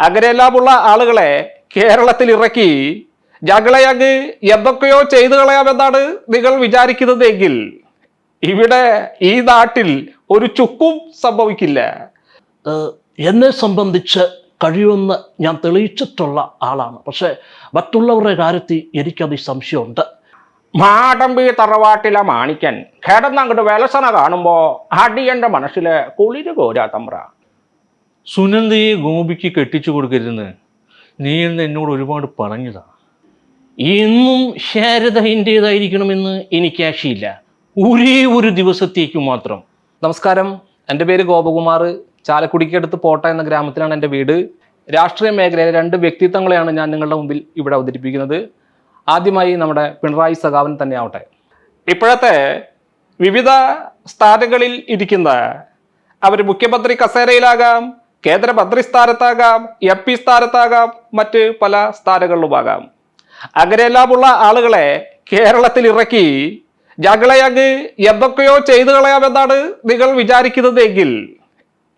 അങ്ങനെയെല്ലാമുള്ള ആളുകളെ കേരളത്തിൽ ഇറക്കി ഞങ്ങളെ അങ്ങ് എന്തൊക്കെയോ ചെയ്തു കളയാമെന്നാണ് നിങ്ങൾ വിചാരിക്കുന്നതെങ്കിൽ ഇവിടെ ഈ നാട്ടിൽ ഒരു ചുക്കും സംഭവിക്കില്ല. എന്നെ സംബന്ധിച്ച് കഴിയുമെന്ന് ഞാൻ തെളിയിച്ചിട്ടുള്ള ആളാണ്. പക്ഷേ മറ്റുള്ളവരുടെ കാര്യത്തിൽ എനിക്കത് സംശയമുണ്ട്. മാടമ്പി തറവാട്ടിലെ മാണിക്കൻ കിടന്നങ്ങോട്ട് വിലസന കാണുമ്പോൾ അടിയന്റെ മനസ്സിലെ കുളിര് കോരാ തമ്പ്ര. സുനന്ദയെ ഗോപിക്ക് കെട്ടിച്ചു കൊടുക്കരുതെന്ന്. നീ എന്ന് എന്നോട് ഒരുപാട് പറഞ്ഞതാ. എന്നും ശാരദ എനിക്ക് ആശയില്ല. ഒരേ ഒരു ദിവസത്തേക്ക് മാത്രം. നമസ്കാരം. എന്റെ പേര് ഗോപകുമാർ. ചാലക്കുടിക്കടുത്ത് പോട്ട എന്ന ഗ്രാമത്തിലാണ് എന്റെ വീട്. രാഷ്ട്രീയ മേഖലയിലെ രണ്ട് വ്യക്തിത്വങ്ങളെയാണ് ഞാൻ നിങ്ങളുടെ മുമ്പിൽ ഇവിടെ അവതരിപ്പിക്കുന്നത്. ആദ്യമായി നമ്മുടെ പിണറായി സഖാവൻ തന്നെ ആവട്ടെ. ഇപ്പോഴത്തെ വിവിധ സ്ഥാനങ്ങളിൽ ഇരിക്കുന്ന അവർ മുഖ്യമന്ത്രി കസേരയിലാകാം കേന്ദ്രമന്ത്രി സ്ഥാനത്താകാം എം പി സ്ഥാനത്താകാം മറ്റ് പല സ്ഥാനങ്ങളിലുമാകാം. അങ്ങനെയെല്ലാമുള്ള ആളുകളെ കേരളത്തിൽ ഇറക്കി ഞങ്ങളെ അങ്ങ് എന്തൊക്കെയോ ചെയ്തു കളയാമെന്നാണ് നിങ്ങൾ വിചാരിക്കുന്നതെങ്കിൽ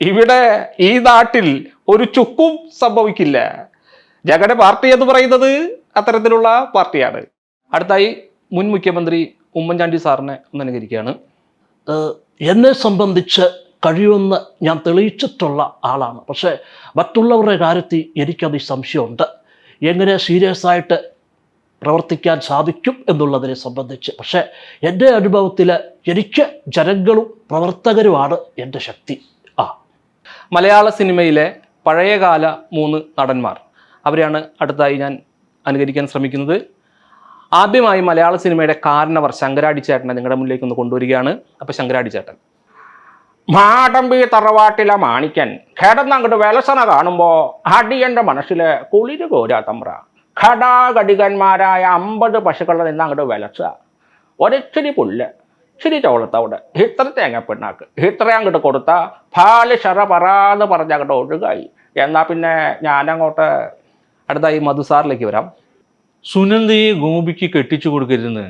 ഇവിടെ ഈ നാട്ടിൽ ഒരു ചുക്കും സംഭവിക്കില്ല. ഞങ്ങളുടെ പാർട്ടി എന്ന് പറയുന്നത് അത്തരത്തിലുള്ള പാർട്ടിയാണ്. അടുത്തായി മുൻ മുഖ്യമന്ത്രി ഉമ്മൻചാണ്ടി സാറിനെ ഒന്ന് അനുകരിക്കുകയാണ്. എന്നെ സംബന്ധിച്ച് കഴിയുമെന്ന് ഞാൻ തെളിയിച്ചിട്ടുള്ള ആളാണ്. പക്ഷേ മറ്റുള്ളവരുടെ കാര്യത്തിൽ എനിക്കത് സംശയമുണ്ട്. എങ്ങനെ സീരിയസ് ആയിട്ട് പ്രവർത്തിക്കാൻ സാധിക്കും എന്നുള്ളതിനെ സംബന്ധിച്ച്. പക്ഷേ എന്റെ അനുഭവത്തിൽ എനിക്ക് ജനങ്ങളും പ്രവർത്തകരുമാണ് എന്റെ ശക്തി. ആ. മലയാള സിനിമയിലെ പഴയകാല മൂന്ന് നടന്മാർ. അവരെയാണ് അടുത്തായി ഞാൻ അനുകരിക്കാൻ ശ്രമിക്കുന്നത്. ആദ്യമായി മലയാള സിനിമയുടെ കാരണവർ ശങ്കരാടിച്ചേട്ടനെ നിങ്ങളുടെ മുന്നിലേക്ക് ഒന്ന് കൊണ്ടുവരികയാണ്. അപ്പോൾ ശങ്കരാടി ചേട്ടൻ മാടമ്പി തറവാട്ടിലെ മാണിക്കൻ കിടന്നങ്ങോട്ട് വിലസന കാണുമ്പോ അടിയന്റെ മനസ്സിൽ കുളിര് കോരാ തമ്പ്ര. ഘടാഘടികന്മാരായ അമ്പത് പശുക്കളിൽ നിന്ന് അങ്ങോട്ട് വിലച്ച ഒരിച്ചിരി പുല്ല് ഇച്ചിരി ചോളത്തവിടെ ഇത്ര തേങ്ങപ്പിണ്ണാക്ക് ഇത്ര അങ്ങോട്ട് കൊടുത്ത പാൽ ശറ പറാന്ന് പറഞ്ഞ് അങ്ങോട്ട് ഒഴുകായി. എന്നാൽ പിന്നെ ഞാനങ്ങോട്ട് അടുത്തായി മധുസാറിലേക്ക് വരാം. സുനന്ദയെ ഗോപിക്ക് കെട്ടിച്ചു കൊടുക്കരുതെന്ന്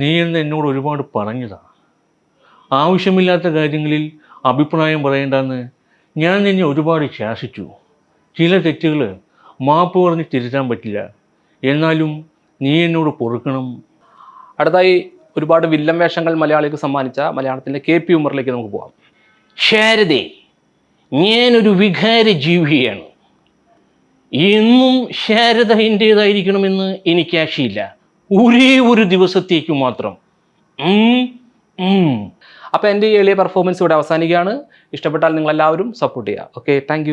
നീ എന്ന് എന്നോട് ഒരുപാട് പറഞ്ഞതാ. ആവശ്യമില്ലാത്ത കാര്യങ്ങളിൽ അഭിപ്രായം പറയേണ്ടെന്ന് ഞാൻ നിന്നെ ഒരുപാട് ശാസിച്ചു. ചില തെറ്റുകൾ മാപ്പ് പറഞ്ഞ് തിരുത്താൻ പറ്റില്ല. എന്നാലും നീ എന്നോട് പൊറുക്കണം. അടുത്തായി ഒരുപാട് വില്ലൻ വേഷങ്ങൾ മലയാളിക്ക് സമ്മാനിച്ച മലയാളത്തിന്റെ കെ പി ഉമറിലേക്ക് നമുക്ക് പോകാം ശാരദേ ഞാനൊരു വികാര ജീവിയാണ്. എന്നും ശാരദ എന്റേതായിരിക്കണമെന്ന് എനിക്ക് ആശയില്ല. ഒരേ ഒരു ദിവസത്തേക്ക് മാത്രം. അപ്പോൾ എന്റെ ഈ എളിയ പെർഫോമൻസ് ഇവിടെ അവസാനിക്കുകയാണ്. ഇഷ്ടപ്പെട്ടാൽ നിങ്ങളെല്ലാവരും സപ്പോർട്ട് ചെയ്യുക. Okay thank